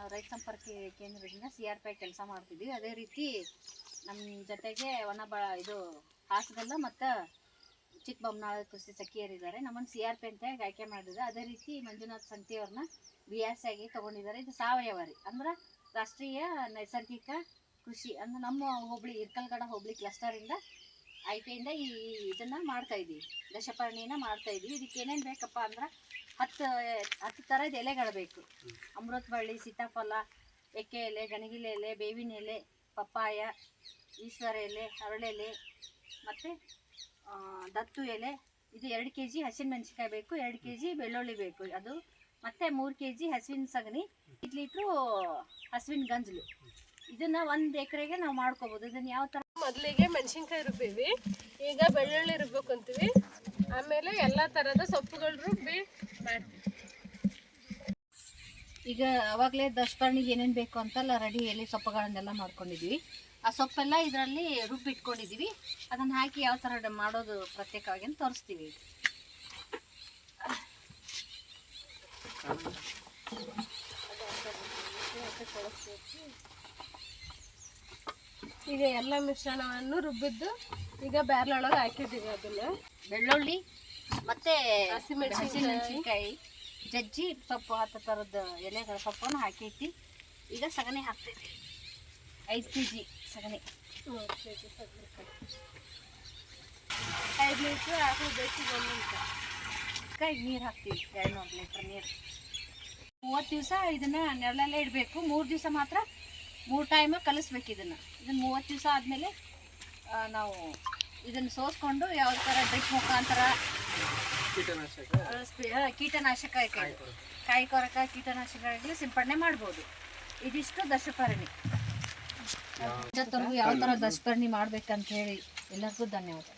ನಾವು ರೈತ ಸಂಪರ್ಕ ಕೇಂದ್ರದಿಂದ ಸಿ ಆರ್ ಪಿ ಕೆಲಸ ಮಾಡ್ತಿದ್ವಿ. ಅದೇ ರೀತಿ ನಮ್ಮ ಜೊತೆಗೆ ಒಣ ಬ, ಇದು ಹಾಸಗಲ್ಲ ಮತ್ತು ಚಿಕ್ಕಬೊಮ್ಮನಾಳ ಕೃಷಿ ಸಖಿಯರಿದ್ದಾರೆ ನಮ್ಮನ್ನು ಸಿ ಆರ್ ಪಿ ಅಂತ ಹೇಳಿ ಆಯ್ಕೆ ಮಾಡಿದ್ದಾರೆ ಅದೇ ರೀತಿ ಮಂಜುನಾಥ್ ಸಂತಿಯವ್ರನ್ನ ಬಿ ಎಸ್ ಆಗಿ ತೊಗೊಂಡಿದ್ದಾರೆ. ಇದು ಸಾವಯವ ರೀ ಅಂದ್ರೆ ರಾಷ್ಟ್ರೀಯ ನೈಸರ್ಗಿಕ ಕೃಷಿ. ಅಂದ್ರೆ ನಮ್ಮ ಹೋಬಳಿ, ಇರ್ಕಲ್ಗಡ ಹೋಬಳಿ ಕ್ಲಸ್ಟರಿಂದ ಆಯ್ಕೆಯಿಂದ ಈ ಇದನ್ನ ಮಾಡ್ತಾ ಇದ್ದೀವಿ ದಶಪರ್ಣಿನ ಮಾಡ್ತಾ ಇದ್ದೀವಿ ಇದಕ್ಕೆ ಏನೇನು ಬೇಕಪ್ಪ ಅಂದ್ರೆ ಹತ್ತು ಹತ್ತು ಥರದ ಎಲೆಗಳು ಬೇಕು. ಅಮೃತ ಬಳ್ಳಿ ಸೀತಾಫಲ ಎಕ್ಕೆ ಎಲೆ, ಗಣಗಿಲೆ ಎಲೆ, ಬೇವಿನ ಎಲೆ, ಪಪ್ಪಾಯ, ಈಶ್ವರ ಎಲೆ ಹರಳೆಲೆ ಮತ್ತು ದತ್ತು ಎಲೆ. ಇದು ಎರಡು ಕೆ ಜಿ ಹಸಿಮೆಣಸಿನ್ಕಾಯಿ ಬೇಕು, ಎರಡು ಕೆ ಜಿ ಬೆಳ್ಳುಳ್ಳಿ ಬೇಕು. ಅದು ಮತ್ತು ಮೂರು ಕೆ ಜಿ ಹಸುವಿನ ಸಗಣಿ ಐದು ಲೀಟ್ರು ಹಸುವಿನ ಗಂಜಲು. ಇದನ್ನ ಒಂದು ಎಕರೆಗೆ ನಾವು ಮಾಡ್ಕೋಬೋದು. ಇದನ್ನು ಯಾವ ಥರ ಮೊದಲಿಗೆ ಮೆಣಸಿನ್ಕಾಯಿ ರುಬ್ಬೀವಿ. ಈಗ ಬೆಳ್ಳುಳ್ಳಿ ರುಬ್ಬೇಕು ಅಂತೀವಿ ಆಮೇಲೆ ಎಲ್ಲ ಥರದ ಸೊಪ್ಪುಗಳು ರುಬ್ಬಿ ಮಾಡ್ತೀವಿ. ಈಗ ಅವಾಗಲೇ ದಸ್ಪರ್ಣಿಗೆ ಏನೇನು ಬೇಕು ಅಂತೆಲ್ಲ ರೆಡಿ ಎಲೆ ಸೊಪ್ಪುಗಳನ್ನೆಲ್ಲ ಮಾಡ್ಕೊಂಡಿದ್ವಿ. ಆ ಸೊಪ್ಪೆಲ್ಲ ಇದರಲ್ಲಿ ರುಬ್ಬಿಟ್ಕೊಂಡಿದ್ದೀವಿ ಅದನ್ನು ಹಾಕಿ ಯಾವ ಥರ ಮಾಡೋದು ಪ್ರತ್ಯೇಕವಾಗಿ ಅಂತ ತೋರಿಸ್ತೀವಿ ಈಗ ಎಲ್ಲ ಮಿಶ್ರಣವನ್ನು ರುಬ್ಬಿದ್ದು ಈಗ ಬ್ಯಾರ್ಲೊಳಗೆ ಹಾಕಿದ್ದೀವಿ ಅದನ್ನು. ಬೆಳ್ಳುಳ್ಳಿ ಮತ್ತು ಹಸಿಮೆಣಸಿನಕಾಯಿ ಜಜ್ಜಿ ಸೊಪ್ಪು ಹತ್ತು ಥರದ ಎಲೆಗಳ ಸೊಪ್ಪನ್ನು ಹಾಕೈತಿ. ಈಗ ಸಗಣಿ ಹಾಕ್ತೈತಿ ಐದು ಕೆ ಜಿ ಸಗಣಿ. ಐದು ಲೀಟ್ರ್ ಹಾಕಿ ಬೇಸಿಗೆ ಒಂದು ಕೈ ನೀರು ಹಾಕ್ತೀವಿ ಎರಡು ನೂರು ಲೀಟ್ರ್ ನೀರು. ಮೂವತ್ತು ದಿವಸ ಇದನ್ನು ನೆರಳಲ್ಲೇ ಇಡಬೇಕು. ಮೂರು ದಿವಸ ಮಾತ್ರ ಮೂರು ಟೈಮ್ ಕಲಿಸ್ಬೇಕು ಇದನ್ನು. ಇದನ್ನು ಮೂವತ್ತು ದಿವಸ ಆದಮೇಲೆ ನಾವು ಇದನ್ನು ಸೋಸ್ಕೊಂಡು ಯಾವ ಥರ ಡ್ರಿಪ್ ಮುಖಾಂತರ ಕೀಟನಾಶಕ. ಕಾಯಿ ಕೊರಕ ಕೀಟನಾಶಕಗಳಿಗೆ ಸಿಂಪಡಣೆ ಮಾಡ್ಬೋದು. ಇದಿಷ್ಟು ದಶಪರ್ಣಿ. ಯಾವ ಥರ ದಶಪರ್ಣಿ ಮಾಡ್ಬೇಕಂತ ಹೇಳಿ ಎಲ್ಲರಿಗೂ ಧನ್ಯವಾದ.